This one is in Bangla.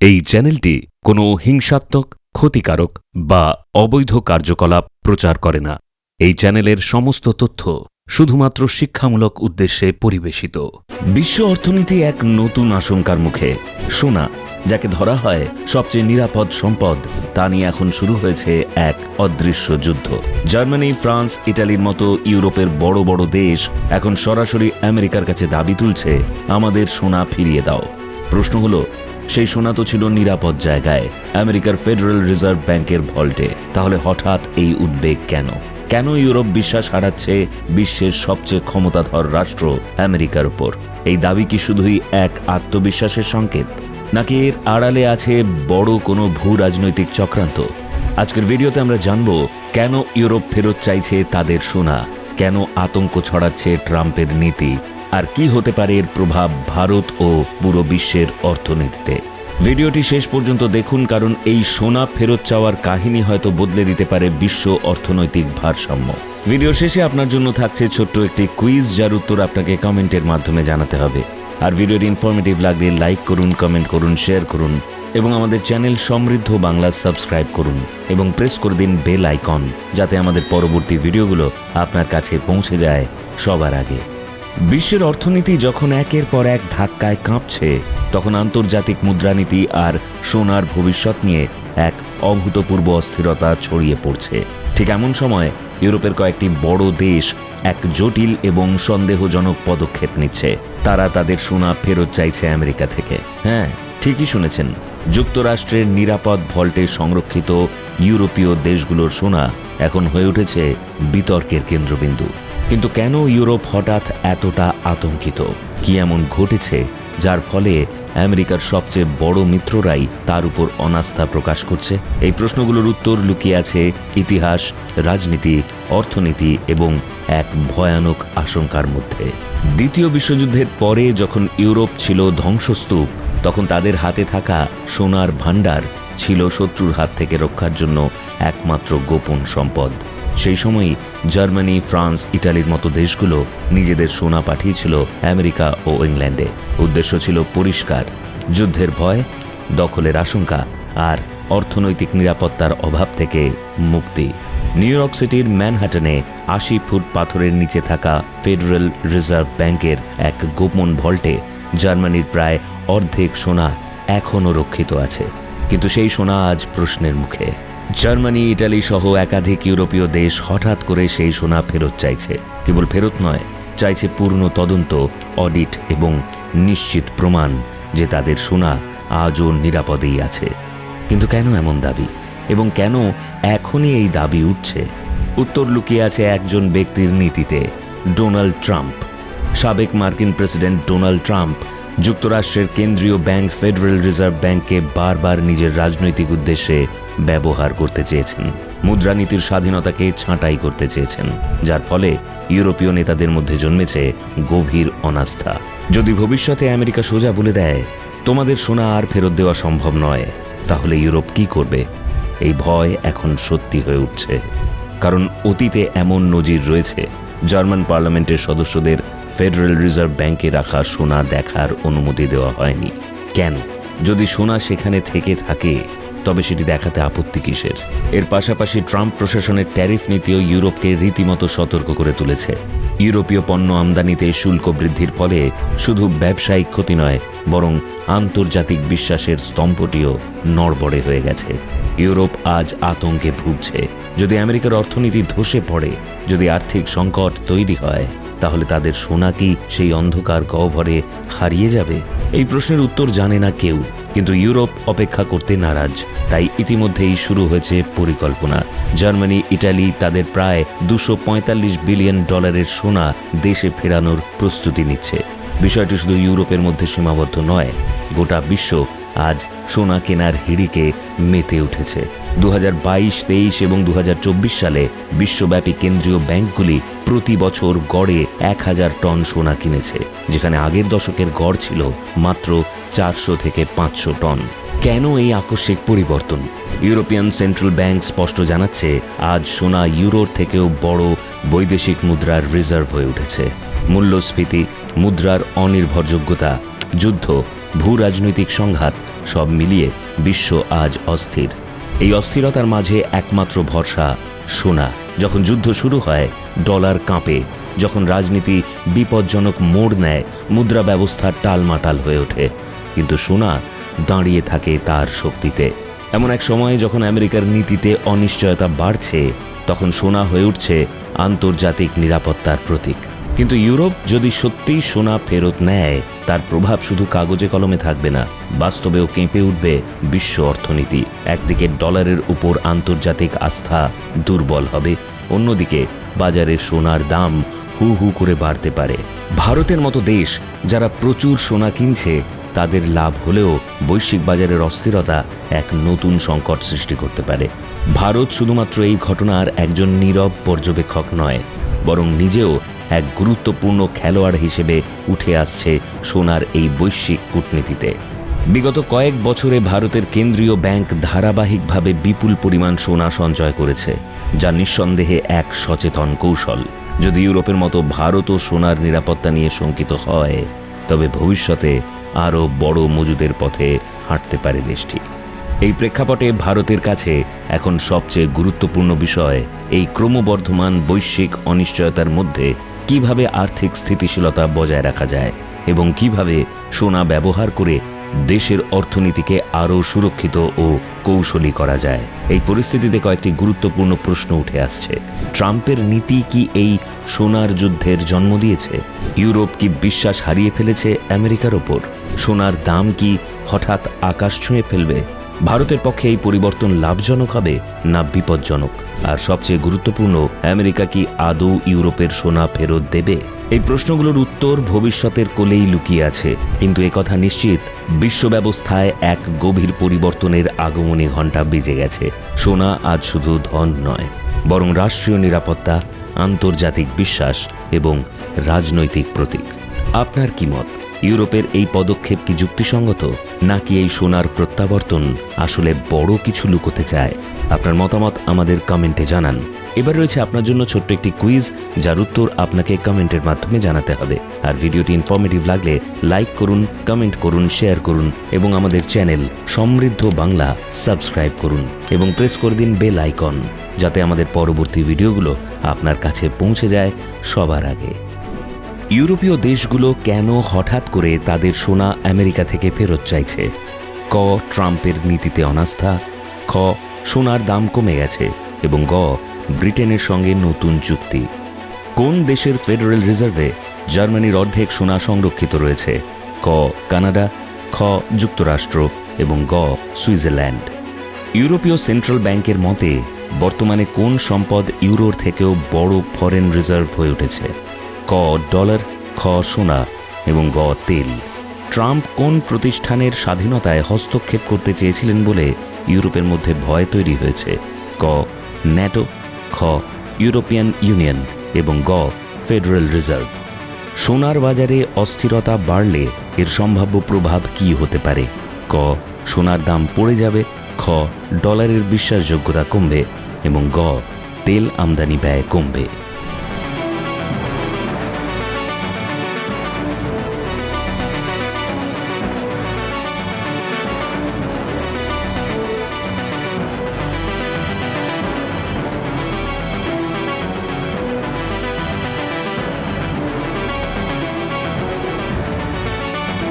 এই চ্যানেলটি কোনো হিংসাত্মক, ক্ষতিকারক বা অবৈধ কার্যকলাপ প্রচার করে না। এই চ্যানেলের সমস্ত তথ্য শুধুমাত্র শিক্ষামূলক উদ্দেশ্যে পরিবেশিত। বিশ্ব অর্থনীতি এক নতুন আশঙ্কার মুখে। সোনা, যাকে ধরা হয় সবচেয়ে নিরাপদ সম্পদ, তা নিয়ে এখন শুরু হয়েছে এক অদৃশ্য যুদ্ধ। জার্মানি, ফ্রান্স, ইটালির মতো ইউরোপের বড় বড় দেশ এখন সরাসরি আমেরিকার কাছে দাবি তুলছে, আমাদের সোনা ফিরিয়ে দাও। প্রশ্ন হলো সেই সোনা তো ছিল নিরাপদ জায়গায়, আমেরিকার ফেডারেল রিজার্ভ ব্যাংকের ভল্টে। তাহলে হঠাৎ এই উদ্বেগ কেন? কেন ইউরোপ বিশ্বাস হারাচ্ছে বিশ্বের সবচেয়ে ক্ষমতাধর রাষ্ট্র আমেরিকার উপর? এই দাবি কি শুধুই এক আত্মবিশ্বাসের সংকেত? নাকি এর আড়ালে আছে বড় কোনো ভূ রাজনৈতিক চক্রান্ত? আজকের ভিডিওতে আমরা জানব, কেন ইউরোপ ফেরত চাইছে তাদের সোনা? কেন আতঙ্ক ছড়াচ্ছে ট্রাম্পের নীতি? আর কি হতে পারে এর প্রভাব ভারত ও পুরো বিশ্বের অর্থনীতিতে। ভিডিওটি শেষ পর্যন্ত দেখুন, কারণ এই সোনা ফেরত চাওয়ার কাহিনী হয়তো বদলে দিতে পারে বিশ্ব অর্থনৈতিক ভারসাম্য। ভিডিও শেষে আপনার জন্য থাকছে ছোট্ট একটি কুইজ, যার উত্তর আপনাকে কমেন্টের মাধ্যমে জানাতে হবে। আর ভিডিওটি ইনফরমেটিভ লাগলে লাইক করুন কমেন্ট করুন শেয়ার করুন, এবং আমাদের চ্যানেল সমৃদ্ধ বাংলা সাবস্ক্রাইব করুন, এবং প্রেস করে দিন বেল আইকন যাতে আমাদের পরবর্তী ভিডিওগুলো আপনার কাছে পৌঁছে যায় সবার আগে। বিশ্বের অর্থনীতি যখন একের পর এক ধাক্কায় কাঁপছে, তখন আন্তর্জাতিক মুদ্রানীতি আর সোনার ভবিষ্যৎ নিয়ে এক অভূতপূর্ব অস্থিরতা ছড়িয়ে পড়ছে। ঠিক এমন সময় ইউরোপের কয়েকটি বড় দেশ এক জটিল এবং সন্দেহজনক পদক্ষেপ নিচ্ছে। তারা তাদের সোনা ফেরত চাইছে আমেরিকা থেকে। হ্যাঁ ঠিকই শুনেছেন, যুক্তরাষ্ট্রের নিরাপদ ভল্টে সংরক্ষিত ইউরোপীয় দেশগুলোর সোনা এখন হয়ে উঠেছে বিতর্কের কেন্দ্রবিন্দু। কিন্তু কেন ইউরোপ হঠাৎ এতটা আতঙ্কিত? কি এমন ঘটেছে যার ফলে আমেরিকার সবচেয়ে বড় মিত্ররাই তার উপর অনাস্থা প্রকাশ করছে? এই প্রশ্নগুলোর উত্তর লুকিয়ে আছে ইতিহাস, রাজনীতি, অর্থনীতি এবং এক ভয়ানক আশঙ্কার মধ্যে। দ্বিতীয় বিশ্বযুদ্ধের পরে যখন ইউরোপ ছিল ধ্বংসস্তূপ, তখন তাদের হাতে থাকা সোনার ভাণ্ডার ছিল শত্রুর হাত থেকে রক্ষার জন্য একমাত্র গোপন সম্পদ। সেই সময়ই জার্মানি, ফ্রান্স, ইটালির মতো দেশগুলো নিজেদের সোনা পাঠিয়েছিল আমেরিকা ও ইংল্যান্ডে। উদ্দেশ্য ছিল পরিষ্কার, যুদ্ধের ভয়, দখলের আশঙ্কা আর অর্থনৈতিক নিরাপত্তার অভাব থেকে মুক্তি। নিউ ইয়র্ক সিটির ম্যানহাটনে আশি ফুট পাথরের নিচে থাকা ফেডারেল রিজার্ভ ব্যাংকের এক গোপন ভল্টে জার্মানির প্রায় অর্ধেক সোনা এখনও রক্ষিত আছে। কিন্তু সেই সোনা আজ প্রশ্নের মুখে। জার্মানি, ইটালি সহ একাধিক ইউরোপীয় দেশ হঠাৎ করে সেই সোনা ফেরত চাইছে। কেবল ফেরত নয়, চাইছে পূর্ণ তদন্ত, অডিট এবং নিশ্চিত প্রমাণ যে তাদের সোনা আজও নিরাপদেই আছে। কিন্তু কেন এমন দাবি? এবং কেন এখনই এই দাবি উঠছে? উত্তর লুকিয়ে আছে একজন ব্যক্তির নীতিতে, ডোনাল্ড ট্রাম্প। সাবেক মার্কিন প্রেসিডেন্ট ডোনাল্ড ট্রাম্প যুক্তরাষ্ট্রের কেন্দ্রীয় ব্যাংক, ফেডারেল রিজার্ভ ব্যাংককে বারবার নিজের রাজনৈতিক উদ্দেশ্যে ব্যবহার করতে চেয়েছেন। মুদ্রানীতির স্বাধীনতাকে ছাঁটাই করতে চেয়েছেন, যার ফলে ইউরোপীয় নেতাদের মধ্যে জন্মেছে গভীর অনাস্থা। যদি ভবিষ্যতে আমেরিকা সোজা বলে দেয়, তোমাদের সোনা আর ফেরত দেওয়া সম্ভব নয় তাহলে ইউরোপ কি করবে? এই ভয় এখন সত্যি হয়ে উঠছে। কারণ অতীতে এমন নজির রয়েছে, জার্মান পার্লামেন্টের সদস্যদের ফেডারেল রিজার্ভ ব্যাংকে রাখা সোনা দেখার অনুমতি দেওয়া হয়নি। কেন? যদি সোনা সেখানে থেকে থাকে তবে সেটি দেখাতে আপত্তি কিসের? এর পাশাপাশি ট্রাম্প প্রশাসনের ট্যারিফ নীতিও ইউরোপকে রীতিমতো সতর্ক করে তুলেছে। ইউরোপীয় পণ্য আমদানিতে শুল্ক বৃদ্ধির ফলে শুধু ব্যবসায়িক ক্ষতি নয়, বরং আন্তর্জাতিক বিশ্বাসের স্তম্ভটিও নড়বড়ে হয়ে গেছে। ইউরোপ আজ আতঙ্কে ভুগছে। যদি আমেরিকার অর্থনীতি ধসে পড়ে, যদি আর্থিক সংকট তৈরি হয়, তাহলে তাদের সোনা কি সেই অন্ধকার গহ্বরে হারিয়ে যাবে? এই প্রশ্নের উত্তর জানে না কেউ। কিন্তু ইউরোপ অপেক্ষা করতে নারাজ, তাই ইতিমধ্যেই শুরু হয়েছে পরিকল্পনা। জার্মানি, ইটালি তাদের প্রায় দুশো বিলিয়ন ডলারের সোনা দেশে ফেরানোর প্রস্তুতি নিচ্ছে। বিষয়টি শুধু ইউরোপের মধ্যে সীমাবদ্ধ নয়, গোটা বিশ্ব আজ সোনা কেনার হিড়িকে মেতে উঠেছে। দু হাজার বাইশ, তেইশ এবং দু হাজার চব্বিশ সালে বিশ্বব্যাপী কেন্দ্রীয় ব্যাংকগুলি প্রতি বছর গড়ে এক হাজার টন সোনা কিনেছে, যেখানে আগের দশকের গড় ছিল মাত্র চারশো থেকে পাঁচশো টন। কেন এই আকস্মিক পরিবর্তন? ইউরোপিয়ান সেন্ট্রাল ব্যাংক স্পষ্ট জানাচ্ছে, আজ সোনা ইউরোর থেকেও বড় বৈদেশিক মুদ্রার রিজার্ভ হয়ে উঠেছে। মূল্যস্ফীতি, মুদ্রার অনির্ভরযোগ্যতা, যুদ্ধ ভূ রাজনৈতিক সংঘাত সব মিলিয়ে বিশ্ব আজ অস্থির। এই অস্থিরতার মাঝে একমাত্র ভরসা সোনা। যখন যুদ্ধ শুরু হয়, ডলার কাঁপে। যখন রাজনীতি বিপজ্জনক মোড় নেয়, মুদ্রা ব্যবস্থা টালমাটাল হয়ে ওঠে। কিন্তু সোনা দাঁড়িয়ে থাকে তার শক্তিতে। এমন এক সময়ে যখন আমেরিকার নীতিতে অনিশ্চয়তা বাড়ছে, তখন সোনা হয়ে উঠছে আন্তর্জাতিক নিরাপত্তার প্রতীক। কিন্তু ইউরোপ যদি সত্যিই সোনা ফেরত নেয় তার প্রভাব শুধু কাগজে কলমে থাকবে না, বাস্তবেও কেঁপে উঠবে বিশ্ব অর্থনীতি। একদিকে ডলারের উপর আন্তর্জাতিক আস্থা দুর্বল হবে, অন্যদিকে বাজারে সোনার দাম হু হু করে বাড়তে পারে। ভারতের মতো দেশ যারা প্রচুর সোনা কিনছে, তাদের লাভ হলেও বৈশ্বিক বাজারের অস্থিরতা এক নতুন সংকট সৃষ্টি করতে পারে। ভারত শুধুমাত্র এই ঘটনার একজন নীরব পর্যবেক্ষক নয় বরং নিজেও এক গুরুত্বপূর্ণ খেলোয়াড় হিসেবে উঠে আসছে সোনার এই বৈশ্বিক কূটনীতিতে। বিগত কয়েক বছরে ভারতের কেন্দ্রীয় ব্যাংক ধারাবাহিকভাবে বিপুল পরিমাণ সোনা সঞ্চয় করেছে, যা নিঃসন্দেহে এক সচেতন কৌশল। যদি ইউরোপের মতো ভারতও সোনার নিরাপত্তা নিয়ে শঙ্কিত হয়, তবে ভবিষ্যতে আরও বড় মজুদের পথে হাঁটতে পারে দেশটি। এই প্রেক্ষাপটে ভারতের কাছে এখন সবচেয়ে গুরুত্বপূর্ণ বিষয় এই ক্রমবর্ধমান বৈশ্বিক অনিশ্চয়তার মধ্যে কীভাবে আর্থিক স্থিতিশীলতা বজায় রাখা যায় এবং কীভাবে সোনা ব্যবহার করে দেশের অর্থনীতিকে আরও সুরক্ষিত ও কৌশলী করা যায়। এই পরিস্থিতিতে কয়েকটি গুরুত্বপূর্ণ প্রশ্ন উঠে আসছে। ট্রাম্পের নীতি কি এই সোনার যুদ্ধের জন্ম দিয়েছে? ইউরোপ কি বিশ্বাস হারিয়ে ফেলেছে আমেরিকার ওপর? সোনার দাম কি হঠাৎ আকাশ ছুঁয়ে ফেলবে? ভারতের পক্ষে এই পরিবর্তন লাভজনক হবে না বিপজ্জনক? আর সবচেয়ে গুরুত্বপূর্ণ, আমেরিকা কি আদৌ ইউরোপের সোনা ফেরত দেবে? এই প্রশ্নগুলোর উত্তর ভবিষ্যতের কোলেই লুকিয়ে আছে। কিন্তু কথা নিশ্চিত, বিশ্ব ব্যবস্থায় এক গভীর পরিবর্তনের আগমনী ঘণ্টা বেজে গেছে। সোনা আজ শুধু ধন নয়, বরং রাষ্ট্রীয় নিরাপত্তা, আন্তর্জাতিক বিশ্বাস এবং রাজনৈতিক প্রতীক। আপনার কি মত? ইউরোপের এই পদক্ষেপ কি যুক্তিসঙ্গত? নাকি এই সোনার প্রত্যাবর্তন আসলে বড় কিছু লুকোতে চায়? আপনার মতামত আমাদের কমেন্টে জানান। এবার রয়েছে আপনার জন্য ছোট্ট একটি কুইজ, যার উত্তর আপনাকে কমেন্টের মাধ্যমে জানাতে হবে। আর ভিডিওটি ইনফরমেটিভ লাগলে লাইক করুন কমেন্ট করুন শেয়ার করুন এবং আমাদের চ্যানেল সমৃদ্ধ বাংলা সাবস্ক্রাইব করুন এবং প্রেস করে দিন বেল আইকন যাতে আমাদের পরবর্তী ভিডিওগুলো আপনার কাছে পৌঁছে যায় সবার আগে। ইউরোপীয় দেশগুলো কেন হঠাৎ করে তাদের সোনা আমেরিকা থেকে ফেরত চাইছে? ক, ট্রাম্পের নীতিতে অনাস্থা, খ, সোনার দাম কমে গেছে এবং গ, ব্রিটেনের সঙ্গে নতুন চুক্তি। কোন দেশের ফেডারেল রিজার্ভে জার্মানির অর্ধেক সোনা সংরক্ষিত রয়েছে? ক, কানাডা, খ, যুক্তরাষ্ট্র এবং গ, সুইজারল্যান্ড। ইউরোপীয় সেন্ট্রাল ব্যাংকের মতে, বর্তমানে কোন সম্পদ ইউরোর থেকেও বড় ফরেন রিজার্ভ হয়ে উঠেছে? ক ডলার, খ সোনা এবং গ তেল। ট্রাম্প কোন প্রতিষ্ঠানের স্বাধীনতায় হস্তক্ষেপ করতে চেয়েছিলেন বলে ইউরোপের মধ্যে ভয় তৈরি হয়েছে? ক, ন্যাটো, খ, ইউরোপিয়ান ইউনিয়ন এবং গ, ফেডারেল রিজার্ভ। সোনার বাজারে অস্থিরতা বাড়লে এর সম্ভাব্য প্রভাব কি হতে পারে? ক, সোনার দাম পড়ে যাবে। খ, ডলারের বিশ্বাসযোগ্যতা কমবে এবং গ, তেল আমদানি ব্যয় কমবে।